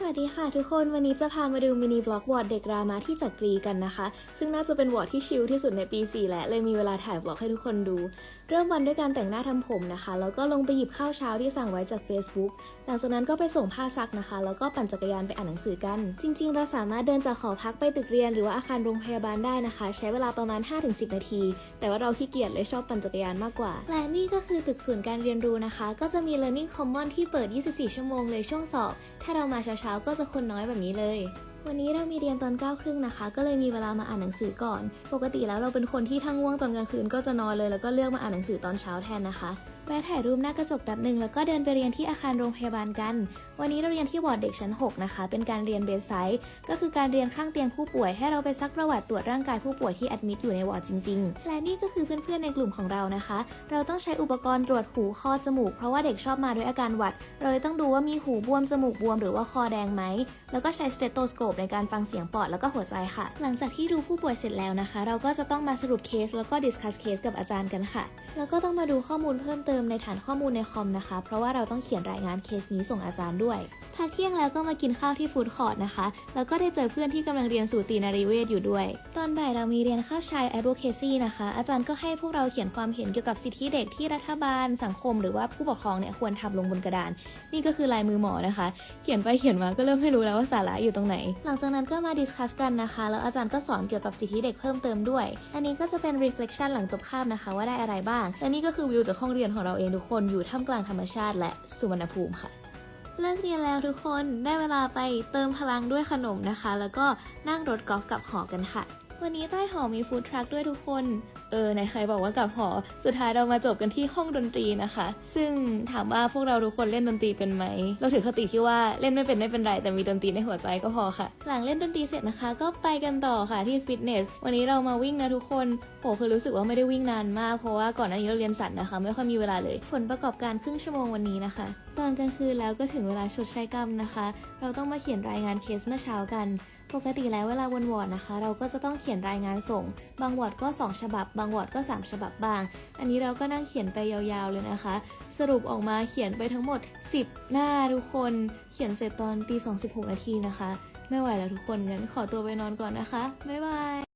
สวัสดีค่ะทุกคนวันนี้จะพามาดูมินิบล็อกวอร์ดเด็กรามาที่จักรีกันนะคะ ซึ่งน่าจะเป็นวอร์ดที่ชิลที่สุดในปี 4 และเลยมีเวลาถ่ายบล็อกให้ทุกคนดู เริ่มวันด้วยการแต่งหน้าทำผมนะคะ แล้วก็ลงไปหยิบข้าวเช้าที่สั่งไว้จาก Facebook หลังจากนั้นก็ไปส่งผ้าซักนะคะ แล้วก็ปั่นจักรยานไปอ่านหนังสือกัน จริง ๆ เราสามารถเดินจากหอพักไปตึกเรียน หรือว่าอาคารโรงพยาบาลได้นะคะ ใช้เวลาประมาณ 5-10 นาที แต่ว่าเราขี้เกียจเลยชอบปั่นจักรยานมากกว่า และนี่ก็คือตึกศูนย์การเรียนรู้นะคะ ก็จะมี Learning Common ที่เปิด 24 ชั่วโมงเลยช่วงสอบ ถ้าเรามาเช้าๆก็จะคนน้อยแบบนี้เลย วันนี้เรามีเรียนตอน9ก้าครึ่งนะคะ ก็เลยมีเวลามาอ่านหนังสือก่อน ปกติแล้วเราเป็นคนที่ทั้งว่วงตอนกลางคืนก็จะนอนเลย แล้วก็เลือกมาอ่านหนังสือตอนเช้าแทนนะคะ แวะถ่ายรูปหน้ากระจกแป๊บหนึ่งแล้วก็เดินไปเรียนที่อาคารโรงพยาบาลกัน วันนี้เราเรียนที่วอร์ดเด็กชั้น 6 นะคะ เป็นการเรียนเบสไซต์ก็คือการเรียนข้างเตียงผู้ป่วย ให้เราไปซักประวัติตรวจร่างกายผู้ป่วยที่แอดมิดอยู่ในวอร์ดจริง ๆ และนี่ก็คือเพื่อนๆในกลุ่มของเรานะคะ เราต้องใช้อุปกรณ์ตรวจหูคอจมูก เพราะว่าเด็กชอบมาด้วยอาการหวัด เราเลยต้องดูว่ามีหูบวมจมูกบวมหรือว่าคอแดงไหม แล้วก็ใช้สเตโตสโคปในการฟังเสียงปอดแล้วก็หัวใจค่ะ หลังจากที่ดูผู้ป่วยเสร็จแล้วนะคะ เราก็จะต้องมาสรุปเคสแล้วก็ดิสคัสเคสกับอาจารย์กันค่ะ แล้วก็ต้องมาดูข้อมูลเพิ่มเติมในฐานข้อมูลในคอมนะคะ เพราะว่าเราต้องเขียนรายงานเคสนี้ส่งอาจารย์ด้วย พักเที่ยงแล้วก็มากินข้าวที่ฟู้ดคอร์ทนะคะ แล้วก็ได้เจอเพื่อนที่กำลังเรียนสูตินารีเวชอยู่ด้วย ตอนบ่ายเรามีเรียนข้าวชาย advocacy นะคะ อาจารย์ก็ให้พวกเราเขียนความเห็นเกี่ยวกับสิทธิเด็กที่รัฐบาล สังคม หรือว่าผู้ปกครองเนี่ยควรทำลงบนกระดาน นี่ก็คือลายมือหมอนะคะ เขียนไปเขียนมาก็เริ่มไม่รู้แล้วว่าสาระอยู่ตรงไหน หลังจากนั้นก็มาดิสคัสกันนะคะ แล้วอาจารย์ก็สอนเกี่ยวกับสิทธิเด็กเพิ่มเติมด้วย อันนี้ก็จะเป็น reflection หลังจบคาบนะคะ ว่าได้อะไรบ้าง และนี่ก็คือวิวจากห้องเรียนของเราเองทุกคนอยู่ท่ามกลางธรรมชาติและสุวรรณภูมิค่ะ เลิกเรียนแล้วทุกคนได้เวลาไปเติมพลังด้วยขนมนะคะ แล้วก็นั่งรถกอล์ฟกลับหอกันค่ะ วันนี้ใต้หอมีฟู้ดทรัคด้วยทุกคน เออไหนใครบอกว่ากลับหอ สุดท้ายเรามาจบกันที่ห้องดนตรีนะคะ ซึ่งถามว่าพวกเราทุกคนเล่นดนตรีเป็นไหม เราถือคติที่ว่าเล่นไม่เป็นไม่เป็นไร แต่มีดนตรีในหัวใจก็พอค่ะ หลังเล่นดนตรีเสร็จนะคะ ก็ไปกันต่อค่ะที่ฟิตเนส วันนี้เรามาวิ่งนะทุกคนโหคือรู้สึกว่าไม่ได้วิ่งนานมาก เพราะว่าก่อนหน้านี้เราเรียนสัตว์นะคะ ไม่ค่อยมีเวลาเลย ผลประกอบการครึ่งชั่วโมงวันนี้นะคะ ตอนกลางคืนแล้วก็ถึงเวลาชดใช้กรรมนะคะ เราต้องมาเขียนรายงานเคสเมื่อเช้ากัน ปกติแล้วเวลาวนวอร์ดนะคะ เราก็จะต้องเขียนรายงานส่ง บางวอร์ดก็ 2 ฉบับ บางวอร์ดก็ 3 ฉบับบาง อันนี้เราก็นั่งเขียนไปยาวๆเลยนะคะ สรุปออกมาเขียนไปทั้งหมด 10 หน้าทุกคน เขียนเสร็จตอนตี2 16นาทีนะคะ ไม่ไหวแล้วทุกคนงั้นขอตัวไปนอนก่อนนะคะบ๊ายบาย